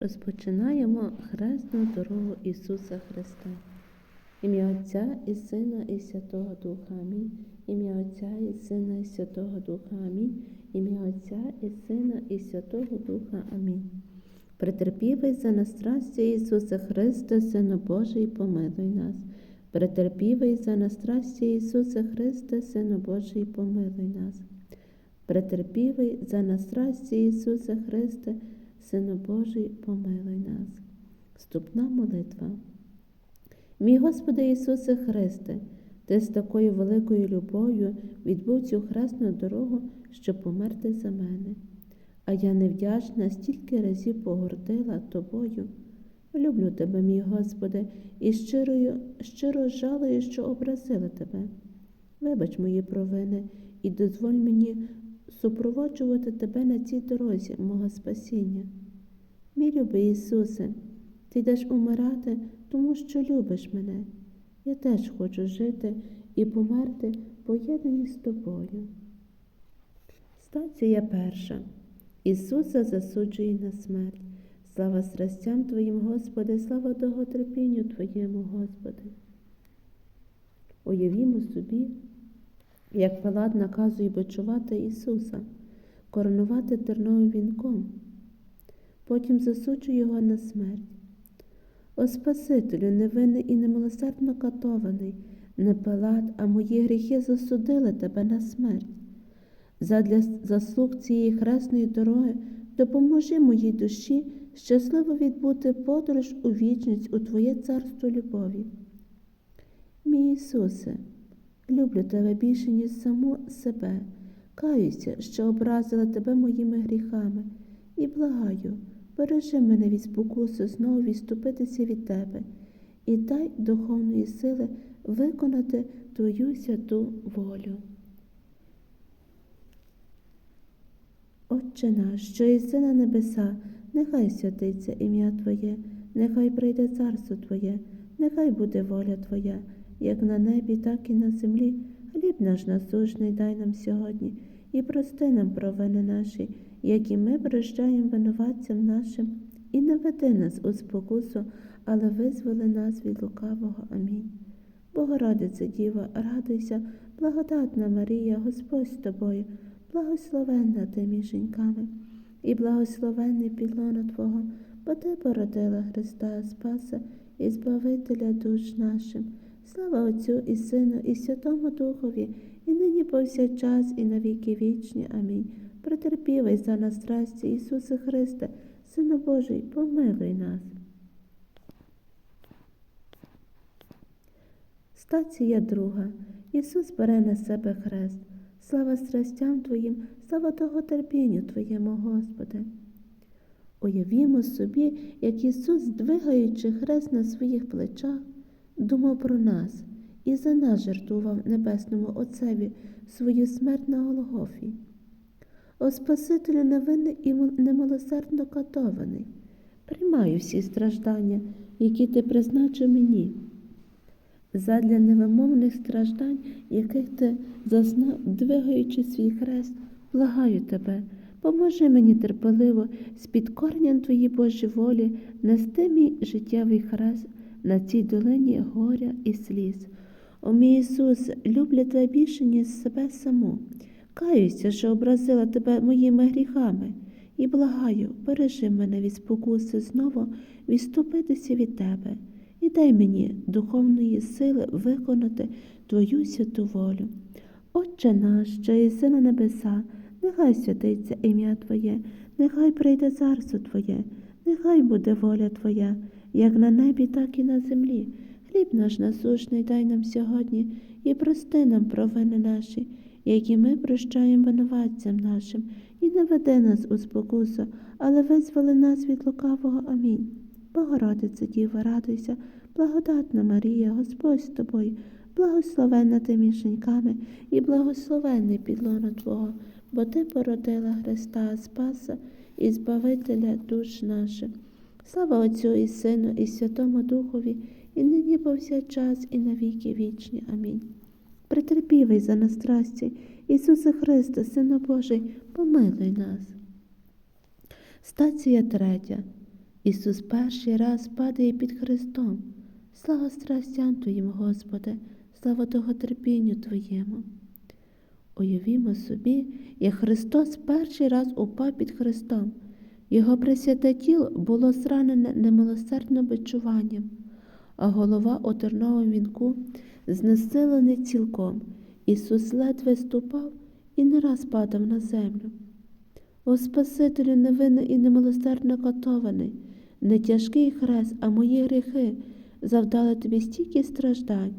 Розпочинаємо хресну дорогу Ісуса Христа. Ім'я Отця і Сина і Святого Духа Амінь. Ім'я Отця і Сина і Святого Духа Амінь. Ім'я Отця і Сина і Святого Духа Амінь. Претерпівий за настрастя Ісуса Христа, Сину Божий, помилуй нас. Претерпівий за настрастя Ісуса Христа, Сину Божий, помилуй нас. Претерпівий за настрастя Ісуса Христа, Сину Божий, помилуй нас. Вступна молитва. Мій Господи Ісусе Христе, Ти з такою великою любов'ю відбув цю хресну дорогу, щоб померти за мене. А я невдячна стільки разів погордила тобою. Люблю тебе, мій Господи, і щирою, щиро жалую, що образила тебе. Вибач мої провини і дозволь мені супроводжувати тебе на цій дорозі, мого спасіння. Мій любий Ісусе, Ти йдеш умирати, тому що любиш мене. Я теж хочу жити і померти поєднані з тобою. Стація перша. Ісуса засуджує на смерть. Слава страстям Твоїм, Господи, слава довготерпінню Твоєму, Господи. Уявімо собі, як Пилат наказує бичувати Ісуса, коронувати терновим вінком, потім засуджує його на смерть. О Спасителю, невинний і немилосердно катований, не Пилат, а мої гріхи засудили тебе на смерть. Задля заслуг цієї хресної дороги допоможи моїй душі щасливо відбути подорож у вічність у Твоє царство любові. Мій Ісусе, люблю тебе більше, ніж саму себе, каюся, що образила тебе моїми гріхами, і благаю, бережи мене від спокуси знову відступитися від тебе. І дай духовної сили виконати Твою святу волю. Отче наш, що єси на небеса, нехай святиться ім'я Твоє, нехай прийде царство Твоє, нехай буде воля Твоя, як на небі, так і на землі. Хліб наш насущний дай нам сьогодні, і прости нам провини наші, які ми прощаємо винуватцям нашим, і не веди нас у спокусу, але визволи нас від лукавого. Амінь. Богородице Діва, радуйся, благодатна Марія, Господь з тобою благословенна ти між жінками, і благословенний підлона Твого, бо Ти породила Христа Спаса і Збавителя душ нашим. Слава Отцю і Сину, і Святому Духові, і нині повсякчас, і на віки вічні. Амінь. Претерпівай за нас страсті, Ісусе Христе, Сину Божий, помилуй нас. Стація друга. Ісус бере на себе хрест. Слава страстям Твоїм, слава того терпінню Твоєму, Господи. Уявімо собі, як Ісус, здвигаючи хрест на своїх плечах, думав про нас і за нас жертвував Небесному Отцеві свою смерть на Голгофі. О Спасителю невинний і немилосердно катований, приймаю всі страждання, які ти призначив мені задля невимовних страждань, яких ти зазнав, двигаючи свій хрест, благаю тебе, поможи мені терпеливо з підкоренням Твої Божі волі нести мій життєвий хрест на цій долині горя і сліз. О мій Ісус, люблю тебе більше, ніж себе саму. Каюся, що образила тебе моїми гріхами, і благаю, бережи мене від спокуси знову відступитися від тебе і дай мені духовної сили виконати Твою святу волю. Отче наш, що єси на небеса, нехай святиться ім'я Твоє, нехай прийде царство Твоє, нехай буде воля Твоя, як на небі, так і на землі. Хліб наш насушний дай нам сьогодні і прости нам провини наші, які ми прощаємо винуватцям нашим, і не веди нас у спокусу, але визволи нас від лукавого. Амінь. Богородице Діва, радуйся, благодатна Марія, Господь з тобою, благословенна ти між жінками і благословенний підлона Твого, бо Ти породила Христа Спаса і Збавителя душ наших. Слава Отцю і Сину, і Святому Духові, і нині повсякчас, і на віки вічні. Амінь. Претерпівий за нас страсті, Ісусе Христе, Сину Божий, помилуй нас. Стація третя. Ісус перший раз падає під Христом. Слава страстям Твоїм, Господи, слава того терпінню Твоєму. Уявімо собі, як Христос перший раз упав під Христом. Його пресвяте тіло було зранене немилосердним бичуванням, а голова у терновому вінку знесилений цілком. Ісус ледве ступав і не раз падав на землю. О Спасителю невинний і немилосердно катований, не тяжкий хрест, а мої гріхи завдали тобі стільки страждань,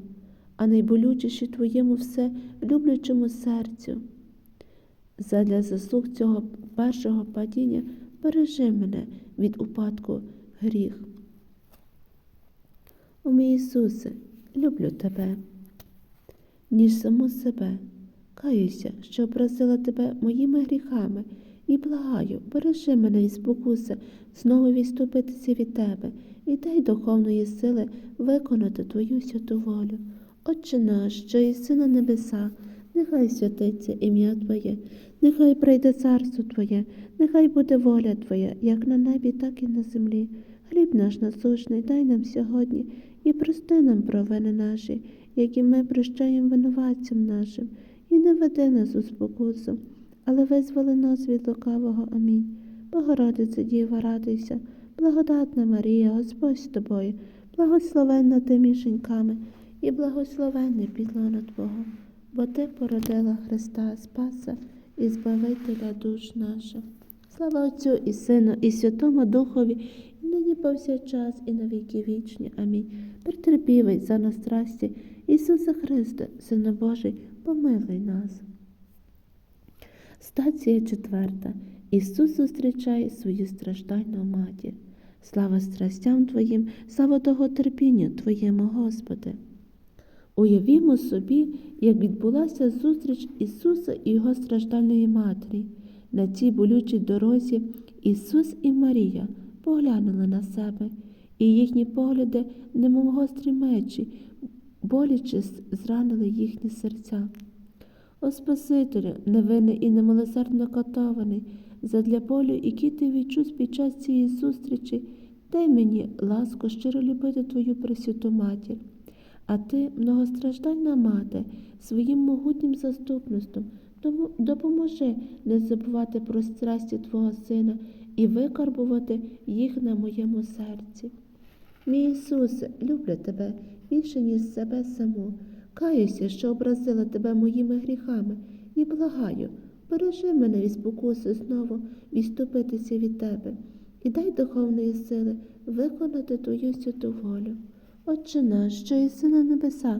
а найболючіші твоєму все люблячому серцю. Задля заслуг цього першого падіння бережи мене від упадку гріх. О мій Ісусе, люблю тебе, ніж саму себе. Каюся, що образила тебе моїми гріхами, і благаю, бережи мене від спокуси, знову відступитися від тебе і дай духовної сили виконати твою святу волю. Отче наш, що єси на небесах, нехай святиться ім'я Твоє, нехай прийде царство Твоє, нехай буде воля Твоя, як на небі, так і на землі. Хліб наш насущний дай нам сьогодні і прости нам провини наші, які ми прощаємо винуватцям нашим, і не веди нас у спокусу, але визволи нас від лукавого. Амінь. Богородице Діва, радуйся, благодатна Марія, Господь з тобою, благословенна ти між жінками, і благословенний підлона Твого, бо Ти породила Христа Спаса і Збавителя душ наших. Слава Отцю і Сину, і Святому Духові, і нині повсякчас, і на віки вічні. Амінь. Претерпівай за нас страсті, Ісусе Христе, Сина Божий, помилуй нас. Стація четверта. Ісус зустрічає свою страждальну матір. Слава страстям Твоїм, слава того терпіння Твоєму, Господи. Уявімо собі, як відбулася зустріч Ісуса і Його страждальної матері. На цій болючій дорозі Ісус і Марія поглянули на себе, і їхні погляди, немов гострі мечі, боляче зранили їхні серця. О Спасителю, невинний і немилосердно катований, задля болю, який ти відчув під час цієї зустрічі, дай мені ласку щиро любити Твою пресвяту матір. А ти, многостраждальна мати, своїм могутнім заступництвом тому допоможи не забувати про страсті Твого Сина і викарбувати їх на моєму серці. Мій Ісусе, люблю тебе більше, ніж себе саму. Каюся, що образила тебе моїми гріхами, і благаю, бережи мене від спокуси знову відступитися від тебе, і дай духовної сили виконати Твою святу волю. Отче наш, що єси на небесах,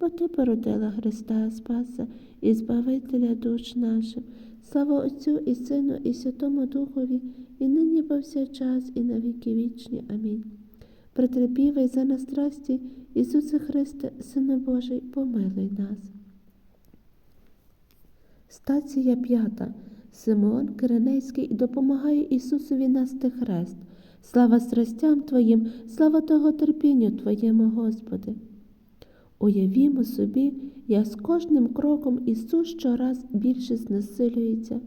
бо Ти породила Христа Спаса і Збавителя душ наших. Слава Отцю і Сину, і Святому Духові, і нині повсякчас, і на віки вічні. Амінь. Претерпівай за нас страсті, Ісусе Христе, Сина Божий, помилуй нас. Стація п'ята. Симеон Киринейський допомагає Ісусові нести хрест. Слава страстям Твоїм, слава того терпінню Твоєму, Господи. Уявімо собі, як з кожним кроком Ісус щораз більше знесилюється.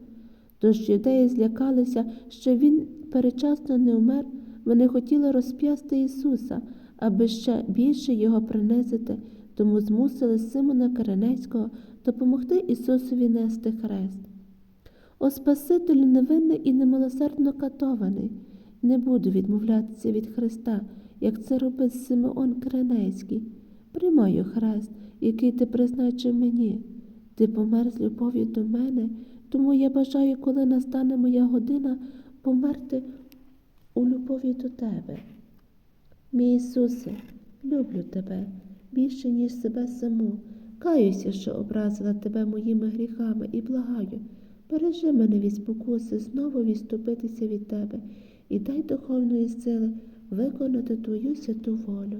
Тож юдеї злякалися, що Він перечасно не вмер, вони хотіли розп'ясти Ісуса, аби ще більше Його принизити, тому змусили Симона Киринецького допомогти Ісусові нести хрест. О Спасителю невинний і немилосердно катований, не буду відмовлятися від Христа, як це робить Симеон Киринецький. Приймаю хрест, який ти призначив мені. Ти помер з любов'ю до мене, тому я бажаю, коли настане моя година, померти у любові до тебе. Мій Ісусе, люблю тебе більше, ніж себе саму. Каюся, що образила тебе моїми гріхами, і благаю, бережи мене від спокуси знову відступитися від тебе і дай духовної сили виконати Твою святу волю.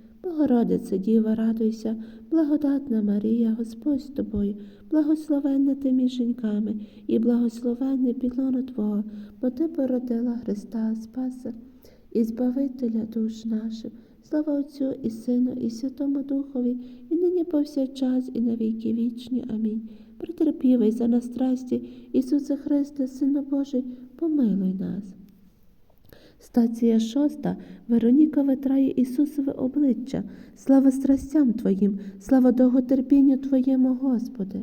Богородице, Діва, радуйся, благодатна Марія, Господь з тобою, благословенна ти між жінками, і благословенне підлоно Твого, бо Ти породила Христа Спаса і Збавителя душ наших. Слава Отцю і Сину, і Святому Духові, і нині повсякчас, і на віки вічні. Амінь. Претерпівий за нас страсті, Ісусе Христе, Сину Божий, помилуй нас. Стація шоста. Вероніка витрає Ісусове обличчя. Слава страстям Твоїм, слава довготерпінню Твоєму, Господи.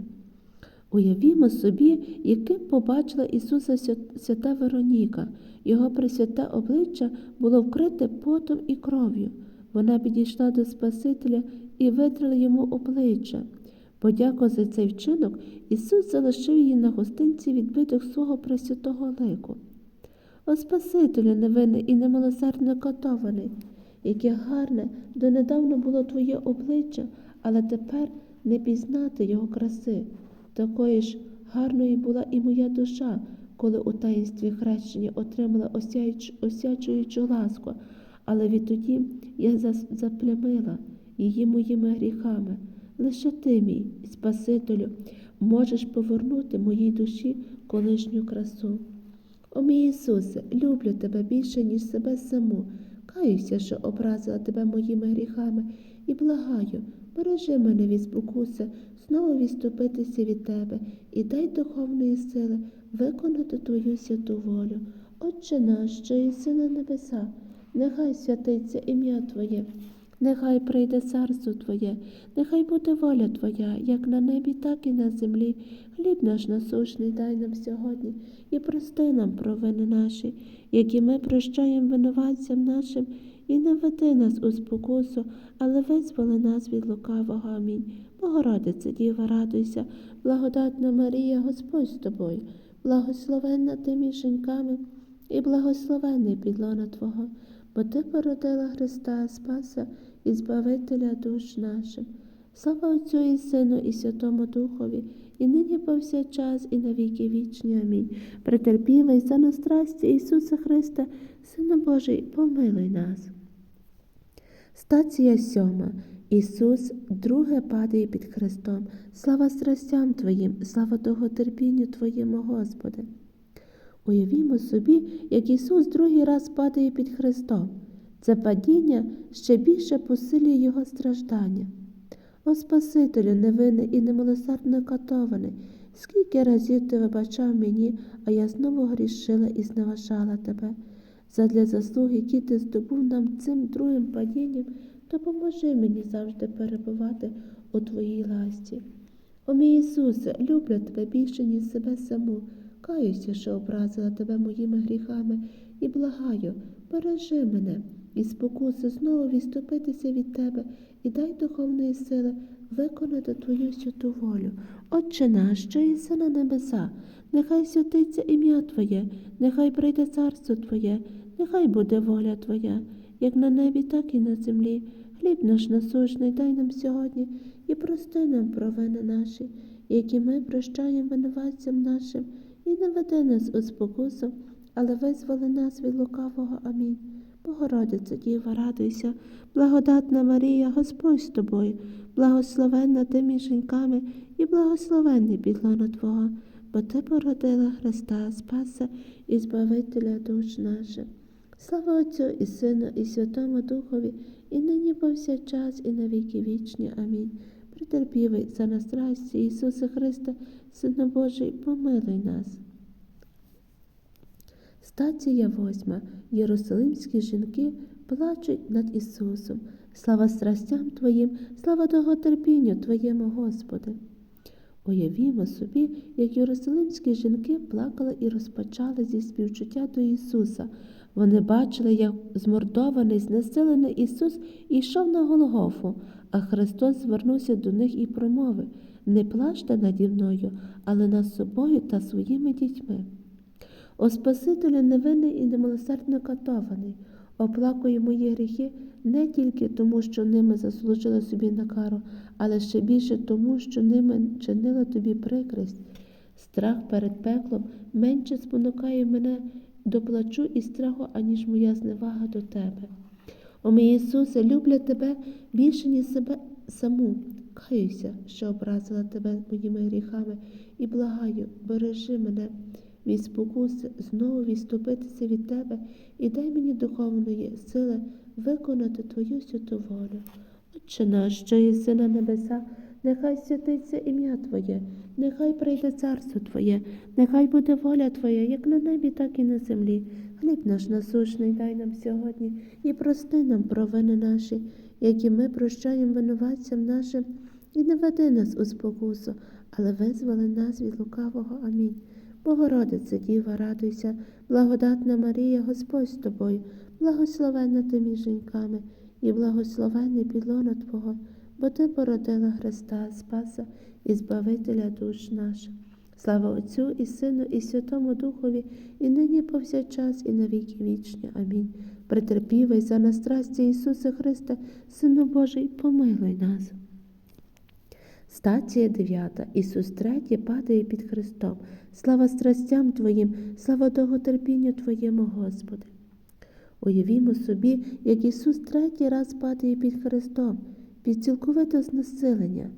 Уявімо собі, яким побачила Ісуса свята Вероніка. Його пресвяте обличчя було вкрите потом і кров'ю. Вона підійшла до Спасителя і витрила йому обличчя. Подяку за цей вчинок Ісус залишив її на гостинці відбиток свого пресвятого лику. О Спасителю невинний і немилосердно катований, яке гарне донедавна було твоє обличчя, але тепер не пізнати його краси. Такої ж гарною була і моя душа, коли у таїнстві хрещення отримала осячуючу ласку, але відтоді я заплямила її моїми гріхами. Лише ти, мій Спасителю, можеш повернути моїй душі колишню красу. О мій Ісусе, люблю тебе більше, ніж себе саму. Каюся, що образила тебе моїми гріхами, і благаю, бережи мене від спокуси, знову відступитися від тебе і дай духовної сили виконати твою святу волю. Отче наш, що єси на небесах, нехай святиться ім'я Твоє. Нехай прийде царство Твоє, нехай буде воля Твоя, як на небі, так і на землі. Хліб наш насущний дай нам сьогодні і прости нам провини наші, які ми прощаємо винуватцям нашим, і не веди нас у спокусу, але визволи нас від лукавого. Амінь. Богородице, Діва, радуйся, благодатна Марія, Господь з тобою, благословенна ти між жінками, і благословенний підлона Твого, бо Ти породила Христа Спаса і Збавителя душ нашим. Слава Отцю і Сину, і Святому Духові, і нині повсякчас, і на віки вічні. Амінь. Претерпівий за нас страсті Ісуса Христа, Сина Божий, помилуй нас. Стація сьома. Ісус друге падає під Христом. Слава страстям Твоїм, слава довготерпінню Твоєму, Господи. Уявімо собі, як Ісус другий раз падає під Христом. Це падіння ще більше посилює Його страждання. О Спасителю, невинний і немилосердно катований, скільки разів ти вибачав мені, а я знову грішила і зневажала тебе. Задля заслуг, які ти здобув нам цим другим падінням, допоможи мені завжди перебувати у Твоїй ласті. О мій Ісусе, люблю тебе більше, ніж себе саму. Каюся, що образила тебе моїми гріхами, і благаю, бережи мене і спокуси знову відступитися від тебе і дай духовної сили виконати Твою святу волю. Отче наш, що єси на небеса, нехай святиться ім'я Твоє, нехай прийде царство Твоє, нехай буде воля Твоя, як на небі, так і на землі. Хліб наш насущний дай нам сьогодні і прости нам провини наші, які ми прощаємо винуватцям нашим, і не веди нас у спокусу, але визволи нас від лукавого. Амінь. Богородице, Діва, радуйся, благодатна Марія, Господь з тобою, благословенна ти між жінками і благословенний підлона Твого, бо Ти породила Христа, Спаса і Збавителя душ наших. Слава Отцю і Сину, і Святому Духові, і нині повсякчас, і на віки вічні. Амінь. Претерпівий за нас страсті Ісуса Христа, Сина Божий, помилуй нас. Стація восьма. Єрусалимські жінки плачуть над Ісусом. Слава страстям Твоїм, слава довготерпінню Твоєму, Господи. Уявімо собі, як єрусалимські жінки плакали і розпачали зі співчуття до Ісуса. Вони бачили, як змордований, знесилений Ісус йшов на Голгофу, А Христос звернувся до них і промовив Не плачте наді мною, але над собою та своїми дітьми. О Спасителю невинний і немилосердно катований, оплакує мої гріхи не тільки тому, що ними заслужила собі на кару, але ще більше тому, що ними чинила тобі прикрість. Страх перед пеклом менше спонукає мене до плачу і страху, аніж моя зневага до тебе. О мій Ісусе, люблю тебе більше, ніж себе саму. Каюся, що образила тебе моїми гріхами, і благаю, бережи мене від спокуси, знову відступитися від тебе і дай мені духовної сили виконати Твою святу волю. Отче наш, що єси на небесах, нехай святиться ім'я Твоє, нехай прийде царство Твоє, нехай буде воля Твоя, як на небі, так і на землі. Хліб наш насущний дай нам сьогодні і прости нам провини наші, які ми прощаємо винуватцям нашим, і не веди нас у спокусу, але визволи нас від лукавого. Амінь. Богородице, Діва, радуйся, благодатна Марія, Господь з тобою, благословенна ти між жінками, і благословенний підлона Твого, бо Ти породила Христа, Спаса і Збавителя душ наших. Слава Отцю і Сину, і Святому Духові, і нині повсякчас, і на віки вічні. Амінь. Претерпівай за нас страсті Ісуса Христа, Сину Божий, помилуй нас. Стація 9. Ісус третє падає під Христом. Слава страстям Твоїм, слава довготерпінню Твоєму, Господи. Уявімо собі, як Ісус третій раз падає під Христом, під цілковите знесилення.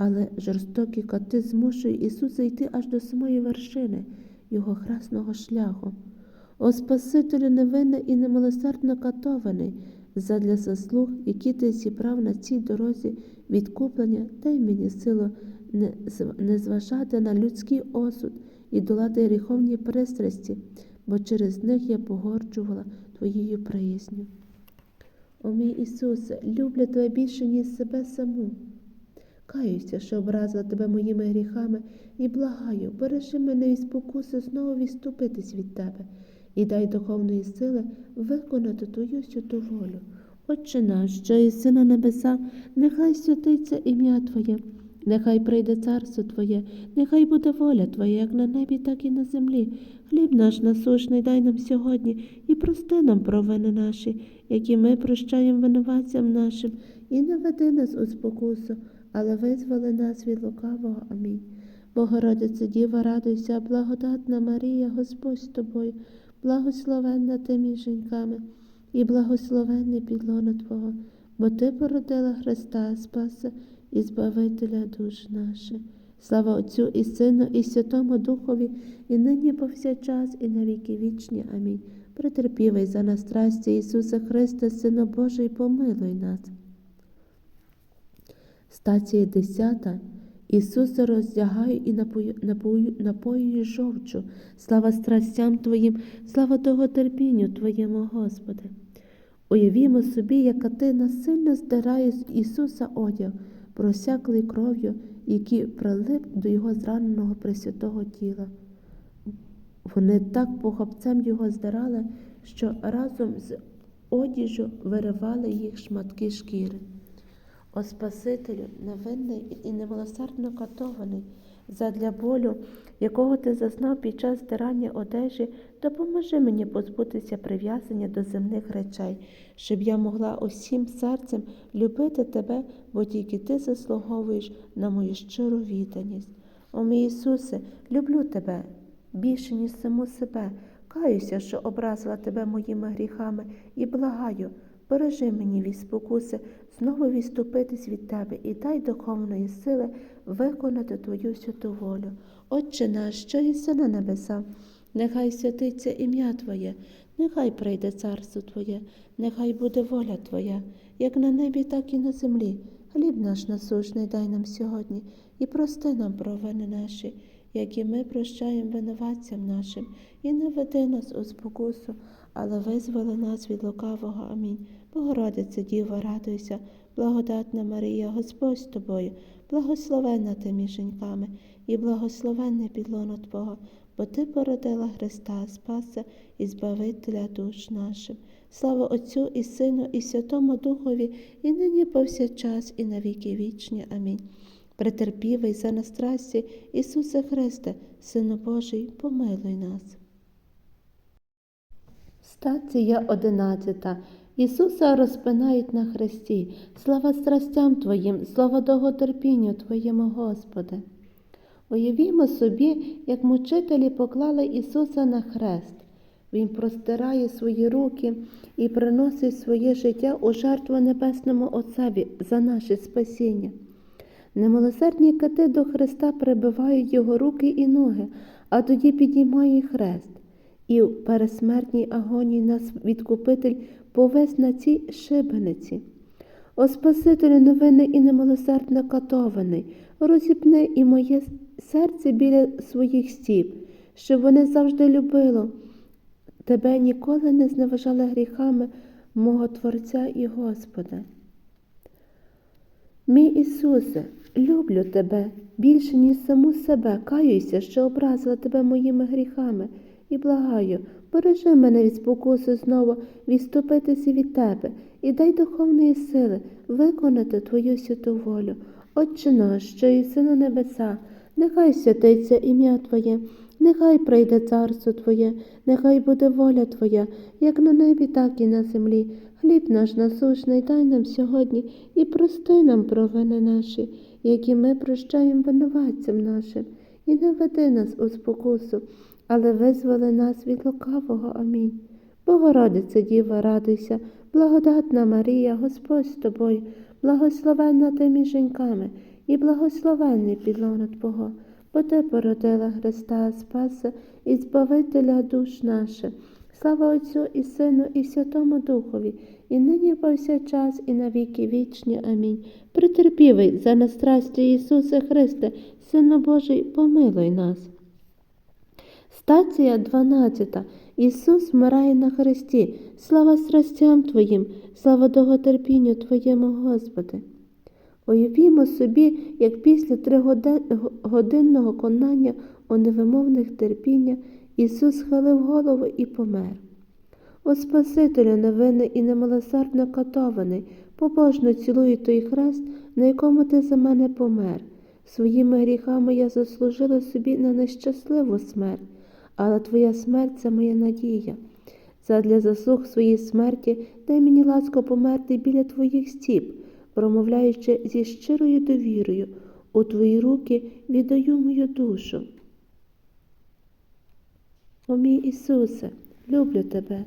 Але жорстокі коти змушують Ісуса йти аж до самої вершини Його хресного шляху. О Спасителю невинний і немилосердно катований, задля заслуг, які ти зібрав на цій дорозі відкуплення, дай мені силу не, зважати на людський осуд і долати гріховні пристрасті, бо через них я погорджувала Твоєю приязню. О мій Ісусе, люблю Тебе більше, ніж себе саму. Каюся, що образила тебе моїми гріхами, і благаю, бережи мене від спокуси знову відступитись від тебе, і дай духовної сили виконати Твою святу волю. Отче наш, що єси на небесах, нехай святиться ім'я Твоє, нехай прийде царство Твоє, нехай буде воля Твоя, як на небі, так і на землі. Хліб наш насущний дай нам сьогодні і прости нам провини наші, які ми прощаємо винуватцям нашим, і не веди нас у спокусу, але визволи нас від лукавого. Амінь. Богородице Діва, радуйся, благодатна Марія, Господь з тобою, благословенна ти між жінками, і благословенний підлона Твого, бо Ти породила Христа, Спаса і Збавителя душ наших. Слава Отцю і Сину, і Святому Духові, і нині повсякчас, і на віки вічні. Амінь. Претерпівай за нас страсті Ісуса Христа, Сина Божий, помилуй нас. Стація 10. Ісуса роздягаю і напою, напою, напоюю жовчу. Слава страстям Твоїм, слава довготерпінню Твоєму, Господи. Уявімо собі, яка ти насильно здирає з Ісуса одяг, просяклий кров'ю, який прилип до Його зраненого пресвятого тіла. Вони так похопцем його здирали, що разом з одіжу виривали їх шматки шкіри. О Спасителю, невинний і немилосердно катований, задля болю, якого ти зазнав під час здирання одежі, допоможи мені позбутися прив'язання до земних речей, щоб я могла усім серцем любити тебе, бо тільки ти заслуговуєш на мою щиру відданість. О мій Ісусе, люблю тебе більше, ніж саму себе. Каюся, що образила тебе моїми гріхами, і благаю, бережи мені від спокуси, знову відступитись від тебе і дай духовної сили виконати Твою святу волю. Отче наш, що єси на небесах, нехай святиться ім'я Твоє, нехай прийде царство Твоє, нехай буде воля Твоя, як на небі, так і на землі. Хліб наш насущний дай нам сьогодні і прости нам провини наші, які ми прощаємо винуватцям нашим, і не веди нас у спокусу, але визволи нас від лукавого. Амінь. Богородице, Діва, радуйся, благодатна Марія, Господь з тобою, благословенна ти між жінками, і благословенне підлоно Твого, бо Ти породила Христа, Спаса і Збавителя душ нашим. Слава Отцю і Сину, і Святому Духові, і нині повсякчас, і на віки вічні. Амінь. Претерпівий за нас страсті, Ісусе Христе, Сину Божий, помилуй нас. Стація одинадцята. Ісуса розпинають на хресті. Слава страстям Твоїм, слава довготерпінню Твоєму, Господи. Уявімо собі, як мучителі поклали Ісуса на хрест. Він простирає свої руки і приносить своє життя у жертву Небесному Отцеві за наше спасіння. Немилосердні кати до Христа прибивають його руки і ноги, а тоді підіймають хрест. І в пересмертній агонії нас відкупитель повез на цій шибениці. О Спасителю невинний і немилосердно катований, розіпни і моє серце біля своїх стіп, щоб вони завжди любило. Тебе ніколи не зневажали гріхами мого Творця і Господа. Мій Ісусе, люблю тебе більше, ніж саму себе, каюся, що образила тебе моїми гріхами, і благаю, бережи мене від спокуси знову відступитися від тебе і дай духовної сили виконати Твою святу волю. Отче наш, що єси на небеса, нехай святиться ім'я Твоє, нехай прийде царство Твоє, нехай буде воля Твоя, як на небі, так і на землі. Хліб наш насущний дай нам сьогодні і прости нам провини наші, які ми прощаємо винуватцям нашим, і не веди нас у спокусу, але визволи нас від лукавого. Амінь. Богородице Діва, радуйся, благодатна Марія, Господь з тобою, благословенна ти між жінками, і благословенний підлона Твого, бо ти породила Христа Спаса і Збавителя душ наших. Слава Отцю і Сину, і Святому Духові, і нині повсякчас, і на віки вічні. Амінь. Претерпівий за настрасті Ісусе Христе, Сину Божий, помилуй нас. Стація 12. Ісус вмирає на хресті. Слава страстям Твоїм, слава довготерпінню Твоєму, Господи. Уявімо собі, як після тригодинного конання у невимовних терпіння Ісус схилив голову і помер. О Спасителю невинний і немилосердно катований, побожно цілую той хрест, на якому ти за мене помер. Своїми гріхами я заслужила собі на нещасливу смерть, але Твоя смерть це моя надія. Задля заслуг своєї смерті дай мені ласку померти біля Твоїх стіп, промовляючи зі щирою довірою, у Твої руки віддаю мою душу. О мій Ісусе, люблю тебе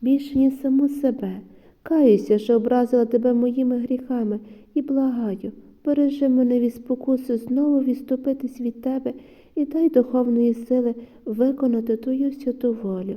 більше, ніж саму себе. Каюся, що образила тебе моїми гріхами, і благаю, бережи мене від спокуси знову відступитись від тебе і дай духовної сили виконати Твою святу волю.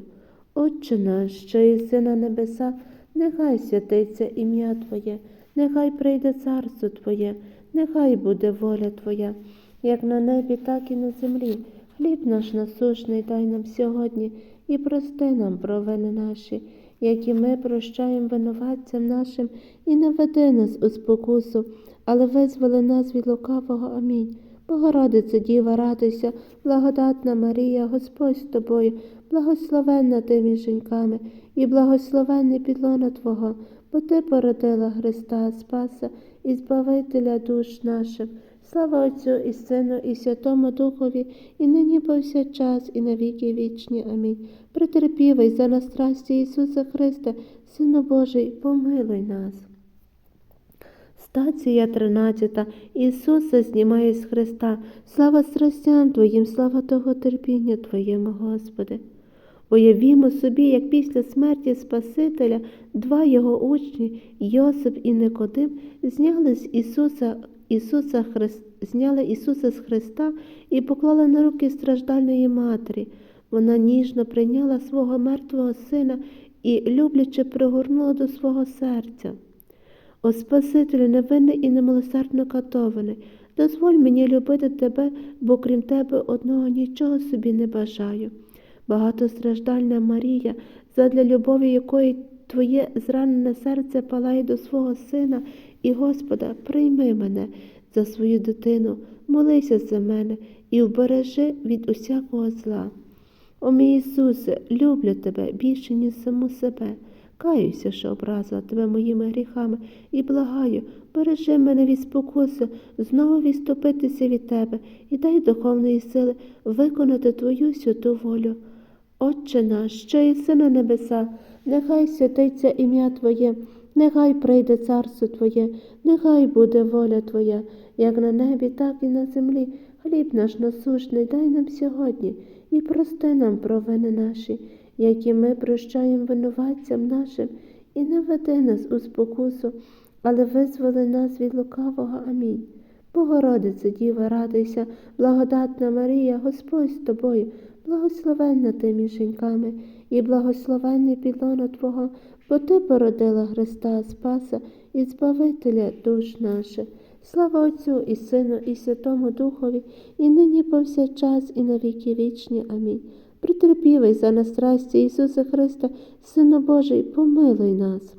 Отче наш, що єси на небеса, нехай святиться ім'я Твоє, нехай прийде царство Твоє, нехай буде воля Твоя, як на небі, так і на землі. Хліб наш насушний дай нам сьогодні і прости нам провини наші, які ми прощаємо винуватцям нашим, і не веди нас у спокусу, але визволи нас від лукавого. Амінь. Богородице Діва, радуйся, благодатна Марія, Господь з тобою, благословенна ти між жінками, і благословенний підлона Твого, бо Ти породила Христа Спаса і Збавителя душ наших. Слава Отцю і Сину, і Святому Духові, і нині повсякчас, і на віки вічні. Амінь. Претерпівий за нас страсті Ісуса Христа, Сину Божий, помилуй нас. Стація 13. Ісуса знімає з Христа. Слава страстям Твоїм, слава того терпіння Твоєму, Господи. Уявімо собі, як після смерті Спасителя два його учні, Йосип і Никодим, зняли з Ісуса Ісуса Христ... зняли Ісуса з Христа і поклали на руки страждальної матері. Вона ніжно прийняла свого мертвого сина і, люблячи, пригорнула до свого серця. О Спасителю, невинний і немилосердно катований, дозволь мені любити тебе, бо крім тебе одного нічого собі не бажаю. Багатостраждальна Марія, задля любові якої твоє зранене серце палає до свого сина і Господа, прийми мене за свою дитину, молися за мене і вбережи від усякого зла. О мій Ісусе, люблю тебе більше, ніж саму себе. Каюся, що образила тебе моїми гріхами, і благаю, бережи мене від спокуси, знову відступитися від тебе і дай духовної сили виконати твою святу волю. Отче наш, що єси на небеса, нехай святиться ім'я Твоє, нехай прийде царство Твоє, нехай буде воля Твоя, як на небі, так і на землі. Хліб наш насущний дай нам сьогодні і прости нам провини наші, які ми прощаємо винуватцям нашим, і не веди нас у спокусу, але визволи нас від лукавого. Амінь. Богородице, Діва, радуйся, благодатна Марія, Господь з тобою, благословенна ти між жінками, і благословенний підлоно Твого, бо Ти породила Христа Спаса і Збавителя душ наших. Слава Отцю і Сину, і Святому Духові, і нині повсякчас, і на віки вічні. Амінь. Притерпівий за нас страсті Ісуса Христа, Сину Божий, помилуй нас.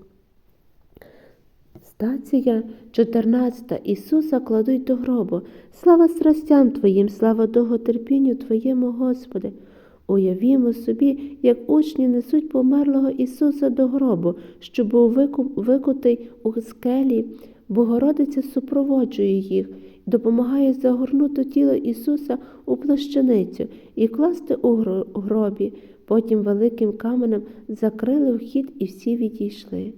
Стація 14. Ісуса кладуть до гробу. Слава страстям Твоїм, слава довготерпінню Твоєму, Господи. Уявімо собі, як учні несуть померлого Ісуса до гробу, що був вику- викутий у скелі. Богородиця супроводжує їх, допомагає загорнути тіло Ісуса у плащаницю і класти у гробі. Потім великим каменем закрили вхід і всі відійшли.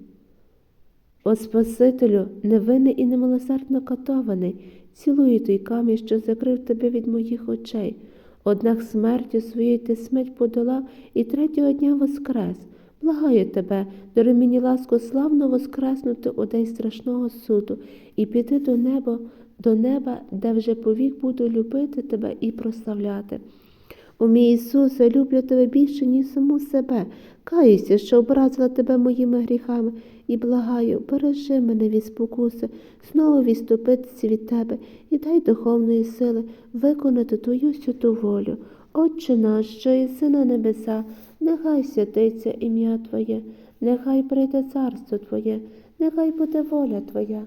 О Спасителю, невинний і немилосердно катований, цілую той камінь, що закрив тебе від моїх очей. Однак смертю своєю ти смерть подолав і третього дня воскрес. Благаю тебе, даруй мені ласку славно воскреснути у день страшного суду і піти до неба, до неба, де вже повік буду любити тебе і прославляти. О мій Ісусе, люблю тебе більше, ніж саму себе. Каюся, що образила тебе моїми гріхами, і благаю, бережи мене від спокуси, знову відступитися від тебе і дай духовної сили виконати твою святу волю. Отче наш, що єси на небеса, нехай святиться ім'я Твоє, нехай прийде царство Твоє, нехай буде воля Твоя,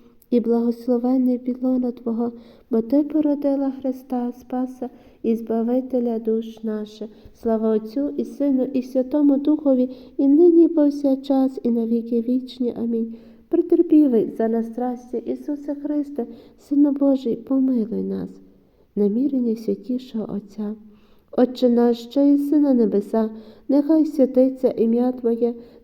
і благословенний підлона Твого, бо Ти породила Христа, Спаса і Збавителя душ наших. Слава Отцю і Сину, і Святому Духові, і нині, і і на віки вічні. Амінь. Притерпівий за нас страсті Ісуса Христа, Сину Божий, помилуй нас. Намірення святішого Отця. Отче наш, що єси на небеса, нехай святиться ім'я Твоє,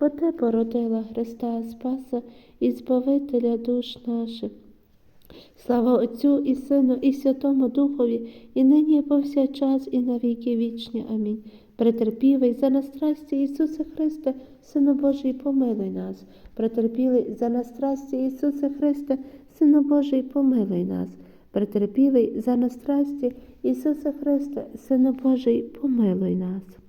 бо Ти породила Христа Спаса і Збавителя душ наших. Слава Отцю і Сину, і Святому Духові, і нині, і повсякчас, і на віки вічні. Амінь. Претерпівий за нас страсті Ісуса Христа, Сину Божий, помилуй нас. Претерпілий за нас страсті Ісуса Христа, Сину Божий, помилуй нас. Претерпілий за нас страсті Ісуса Христа, Сину Божий, помилуй нас.